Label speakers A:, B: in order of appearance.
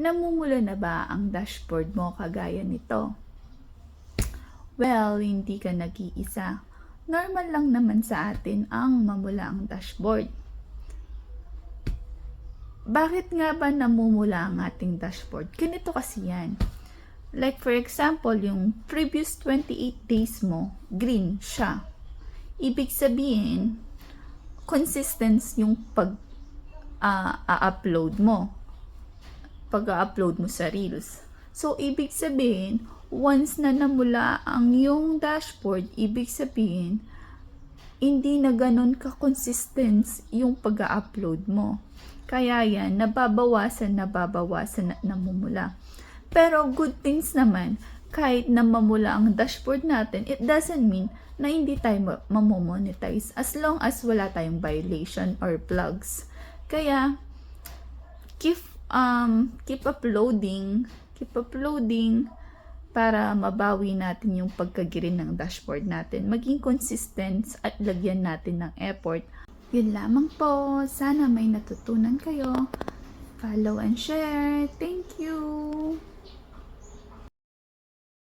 A: Namumula na ba ang dashboard mo kagaya nito? Well, hindi ka nag-iisa. Normal lang naman sa atin ang mamula ang dashboard. Bakit nga ba namumula ang ating dashboard? Ganito kasi yan. Like for example, yung previous 28 days mo, green siya. Ibig sabihin, consistent yung pag ah, a-upload mo. Pag-upload mo sa Reels. So, ibig sabihin, once na namula ang yung dashboard, ibig sabihin, hindi na ganun ka-consistent yung pag-upload mo. Kaya yan, nababawasan, nababawasan na namumula. Pero good things naman, kahit na mamula ang dashboard natin, it doesn't mean na hindi tayo ma- mamomonetize as long as wala tayong violation or plugs. Kaya, keep, um, keep uploading, keep uploading para mabawi natin yung pagkagirin ng dashboard natin. Maging consistent at lagyan natin ng effort. Yun lamang po. Sana may natutunan kayo. Follow and share. Thank you!